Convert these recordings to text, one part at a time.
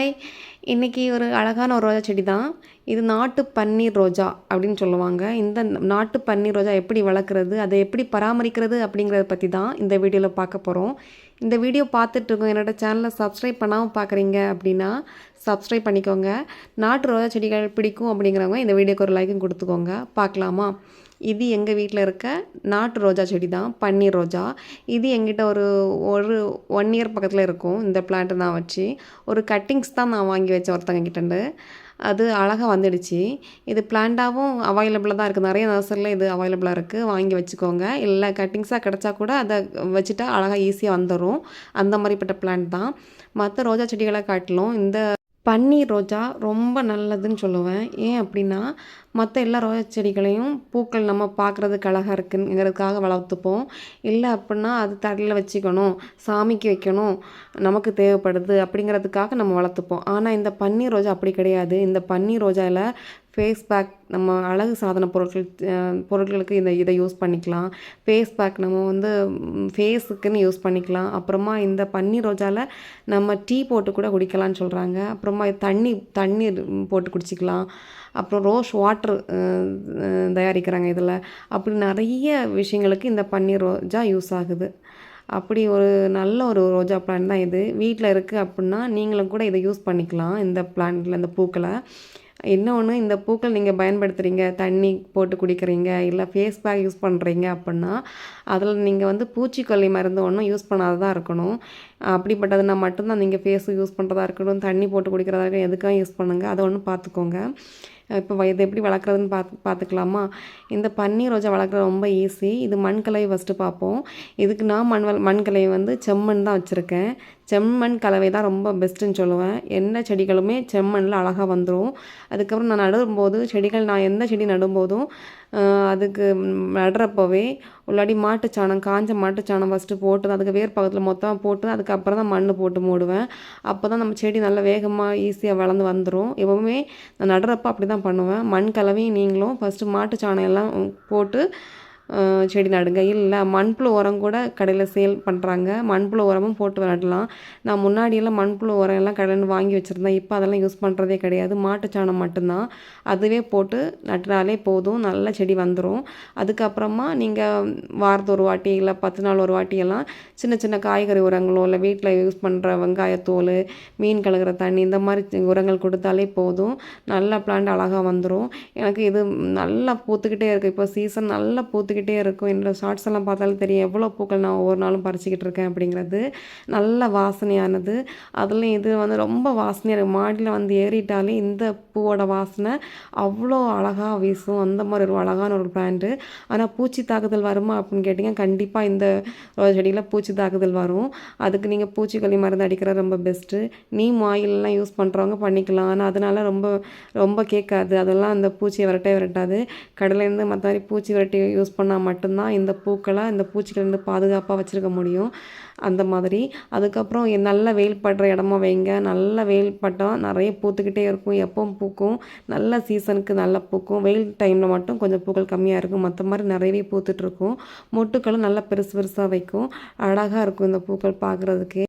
Hi இன்றைக்கி ஒரு அழகான ஒரு ரோஜா செடி தான் இது நாட்டு பன்னீர் ரோஜா அப்படின்னு சொல்லுவாங்க. இந்த நாட்டு பன்னீர் ரோஜா எப்படி வளர்க்குறது அதை எப்படி பராமரிக்கிறது அப்படிங்கிறத பற்றி தான் இந்த வீடியோவில் பார்க்க போகிறோம் இந்த வீடியோ பார்த்துட்டு இருக்கோம் என்னோட சேனலை சப்ஸ்கிரைப் பண்ணாமல் பார்க்குறீங்க அப்படின்னா சப்ஸ்கிரைப் பண்ணிக்கோங்க. நாட்டு ரோஜா செடிகள் பிடிக்கும் அப்படிங்கிறவங்க இந்த வீடியோக்கு ஒரு லைக்கும் கொடுத்துக்கோங்க. பார்க்கலாமா? இது எங்கள் வீட்டில் இருக்க நாட்டு ரோஜா செடி தான் பன்னீர் ரோஜா. இது எங்கிட்ட ஒரு ஒரு ஒன் இயர் பக்கத்தில் இருக்கும். இந்த பிளான்ட்டை நான் வச்சு ஒரு கட்டிங்ஸ் தான் நான் வாங்கி வச்சேன் ஒருத்தங்க கிட்டேருந்து அது அழகாக வந்துடுச்சு. இது பிளான்ட்டாகவும் அவைலபிளாக தான் இருக்குது நிறைய நர்சரியில் இது அவைலபிளாக இருக்குது வாங்கி வச்சுக்கோங்க. இல்லை கட்டிங்ஸாக கிடச்சா கூட அதை வச்சுட்டா அழகாக ஈஸியாக வந்துடும் அந்த மாதிரிப்பட்ட பிளான்ட் தான். மற்ற ரோஜா செடிகளை காட்டிலும் இந்த பன்னீர் ரோஜா ரொம்ப நல்லதுன்னு சொல்லுவேன். ஏன் அப்படின்னா மற்ற எல்லா ரோஜா செடிகளையும் பூக்கள் நம்ம பார்க்குறதுக்கு அழகாக இருக்குங்கிறதுக்காக வளர்த்துப்போம். இல்லை அப்படின்னா அது தரையில் வச்சுக்கணும் சாமிக்கு வைக்கணும் நமக்கு தேவைப்படுது அப்படிங்கிறதுக்காக நம்ம வளர்த்துப்போம். ஆனால் இந்த பன்னீர் ரோஜா அப்படி கிடையாது. இந்த பன்னீர் ரோஜாவில் ஃபேஸ் பேக் நம்ம அழகு சாதன பொருட்கள் பொருட்களுக்கு இந்த இதை யூஸ் பண்ணிக்கலாம். ஃபேஸ் பேக் நம்ம வந்து ஃபேஸுக்குன்னு யூஸ் பண்ணிக்கலாம். அப்புறமா இந்த பன்னீர் ரோஜாவில் நம்ம டீ போட்டு கூட குடிக்கலாம்னு சொல்கிறாங்க அப்புறமா தண்ணி தண்ணீர் போட்டு குடிச்சிக்கலாம். அப்புறம் ரோஸ் வாட்டர் தயாரிக்கிறாங்க இதில். அப்படி நிறைய விஷயங்களுக்கு இந்த பன்னீர் ரோஜா யூஸ் ஆகுது. அப்படி ஒரு நல்ல ஒரு ரோஜா பிளான் தான் இது. வீட்டில் இருக்குது அப்படின்னா நீங்களும் கூட இதை யூஸ் பண்ணிக்கலாம். இந்த பிளான்ட்டில் இந்த பூக்களை. இன்னொன்று இந்த பூக்கள் நீங்கள் பயன்படுத்துகிறீங்க தண்ணி போட்டு குடிக்கிறீங்க இல்லை ஃபேஸ் பேக் யூஸ் பண்ணுறீங்க அப்படின்னா அதில் நீங்கள் வந்து பூச்சிக்கொல்லி மருந்து ஒன்றும் யூஸ் பண்ணாததாக இருக்கணும். அப்படிப்பட்டதுனா மட்டும்தான் நீங்கள் ஃபேஸு யூஸ் பண்ணுறதா இருக்கட்டும் தண்ணி போட்டு குடிக்கிறதா இருக்கட்டும் எதுக்காக யூஸ் பண்ணுங்கள் அதை ஒன்று பார்த்துக்கோங்க. இப்போ இதை எப்படி வளர்க்குறதுன்னு பார்த்து பார்த்துக்கலாமா இந்த பன்னீர் ரோஜா வளர்க்குறது ரொம்ப ஈஸி இது மண்கலை ஃபஸ்ட்டு பார்ப்போம். இதுக்கு நான் மண் மண்கலை வந்து செம்மண் தான் வச்சுருக்கேன். செம்மண் கலவை தான் ரொம்ப பெஸ்ட்டுன்னு சொல்லுவேன். எந்த செடிகளுமே செம்மண்ணில் அழகாக வந்துடும் அதுக்கப்புறம் நான் நடும்போது செடிகள் நான் எந்த செடி நடும்போதும் அதுக்கு நடுறப்போவே உள்ளாடி மாட்டுச்சாணம் காஞ்ச மாட்டுச்சாணம் ஃபஸ்ட்டு போட்டு அதுக்கு வேர் பக்கத்தில் மொத்தமாக போட்டு அதுக்கப்புறம் தான் மண் போட்டு மூடுவேன். அப்போ தான் நம்ம செடி நல்லா வேகமாக ஈஸியாக வளர்ந்து வந்துடும் எப்போவுமே நான் நடுறப்போ அப்படி தான் பண்ணுவேன். மண் கலவையும் நீங்களும் ஃபஸ்ட்டு மாட்டுச்சாணம் எல்லாம் போட்டு செடி நடுங்க. இல்லை மண்புழு உரம் கூட கடையில் சேல் பண்ணுறாங்க மண்புழு உரமும் போட்டு நடலாம் நான் முன்னாடியெல்லாம் மண்புழு உரம் எல்லாம் கடையில் வாங்கி வச்சுருந்தேன். இப்போ அதெல்லாம் யூஸ் பண்ணுறதே கிடையாது. மாட்டுச்சாணம் மட்டும்தான். அதுவே போட்டு நட்டுனாலே போதும். நல்ல செடி வந்துடும் அதுக்கப்புறமா நீங்கள் வாரத்து ஒரு வாட்டி இல்லை பத்து நாள் ஒரு வாட்டியெல்லாம் சின்ன சின்ன காய்கறி உரங்களோ இல்லை வீட்டில் யூஸ் பண்ணுற வெங்காயத்தோல் மீன் கழுகிற தண்ணி இந்த மாதிரி உரங்கள் கொடுத்தாலே போதும். நல்ல பிளான்ட் அழகாக வந்துடும் எனக்கு இது நல்லா பூத்துக்கிட்டே இருக்குது இப்போ சீசன் நல்லா பூத்துக்கிட்டே வந்துக்கிட்டே இருக்கும். என்னோடய ஷார்ட்ஸ் எல்லாம் பார்த்தாலும் தெரியும். எவ்வளோ பூக்கள் நான் ஒவ்வொரு நாளும் பறிச்சிக்கிட்டு இருக்கேன் அப்படிங்கிறது. நல்ல வாசனையானது. அதுலேயும் இது வந்து ரொம்ப வாசனையாக இருக்குது மாடியில் வந்து ஏறிட்டாலே இந்த பூவோட வாசனை அவ்வளோ அழகாக வீசும். அந்த மாதிரி ஒரு அழகான ஒரு பிளான்ட்டு ஆனால் பூச்சி தாக்குதல் வருமா அப்படின்னு கேட்டிங்க கண்டிப்பாக இந்த ரோஜா செடியில் பூச்சி தாக்குதல் வரும். அதுக்கு நீங்கள் பூச்சிக்கொல்லி மருந்து அடிக்கிறது ரொம்ப பெஸ்ட்டு நீம் ஆயிலெலாம் யூஸ் பண்ணுறவங்க பண்ணிக்கலாம். ஆனால் அதனால் ரொம்ப ரொம்ப கேட்காது. அதெல்லாம் அந்த பூச்சியை விரட்டே விரட்டாது. கடையிலேருந்து மற்ற மாதிரி பூச்சி விரட்டி யூஸ் பண்ண பண்ணால் மட்டும்தான் இந்த பூக்களை இந்த பூச்சிகள்லேருந்து பாதுகாப்பாக வச்சுருக்க முடியும். அந்த மாதிரி. அதுக்கப்புறம் நல்ல வெயில் படுற இடமா வைங்க. நல்ல வெயில் பட்டால் நிறைய பூத்துக்கிட்டே இருக்கும். எப்பவும் பூக்கும். நல்ல சீசனுக்கு நல்லா பூக்கும். வெயில் டைமில் மட்டும் கொஞ்சம் பூக்கள் கம்மியாக இருக்கும். மற்ற மாதிரி நிறையவே பூத்துட்ருக்கும் மொட்டுக்களும் நல்லா பெருசு பெருசாக வைக்கும். அழகாக இருக்கும் இந்த பூக்கள் பார்க்குறதுக்கே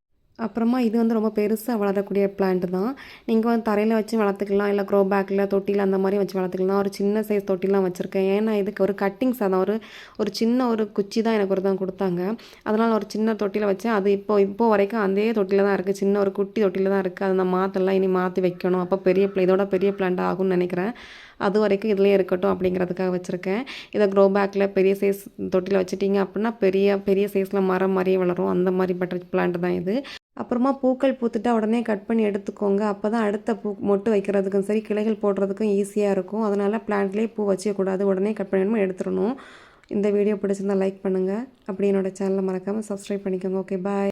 அப்புறமா இது வந்து ரொம்ப பெருசாக வளரக்கூடிய பிளான்ட் தான். நீங்கள் வந்து தரையில் வச்சு வளர்த்துக்கலாம் இல்லை க்ரோ பேக்கில் தொட்டியில் அந்த மாதிரி வச்சு வளர்த்துக்கலாம். ஒரு சின்ன சைஸ் தொட்டிலாம் வச்சுருக்கேன். ஏன்னா இதுக்கு ஒரு கட்டிங்ஸ் அதான் ஒரு ஒரு சின்ன ஒரு குச்சி தான் எனக்கு ஒரு தான் கொடுத்தாங்க. அதனால் ஒரு சின்ன தொட்டியில் வச்சேன். அது இப்போ இப்போ வரைக்கும் அதே தொட்டியில் தான் இருக்குது சின்ன ஒரு குட்டி தொட்டியில் தான் இருக்குது அதை நான் மாற்றலாம் இனி மாற்றி வைக்கணும். அப்போ பெரிய பிள்ளை இதோட பெரிய பிளான்ட் ஆகும்னு நினைக்கிறேன். அது வரைக்கும் இதிலே இருக்கட்டும் அப்படிங்கிறதுக்காக வச்சுருக்கேன். இதை க்ரோ பேக்கில் பெரிய சைஸ் தொட்டியில் வச்சுட்டிங்க அப்படின்னா பெரிய பெரிய சைஸில் மரம் மாதிரியே வளரும். அந்த மாதிரி பட்டர் பிளான்ட் தான் இது. அப்புறமா பூக்கள் பூத்துட்டா உடனே கட் பண்ணி எடுத்துக்கோங்க. அப்போ தான் அடுத்த பூ மொட்டு வைக்கிறதுக்கும் சரி கிளைகள் போடுறதுக்கும் ஈஸியாக இருக்கும். அதனால் பிளான்ட்லேயே பூ வச்சக்கூடாது உடனே கட் பண்ணிடணும் எடுத்துடணும். இந்த வீடியோ பிடிச்சிருந்தால் லைக் பண்ணுங்கள் அப்படி என்னோடய சேனலை மறக்காமல் சப்ஸ்கிரைப் பண்ணிக்கோங்க. Okay bye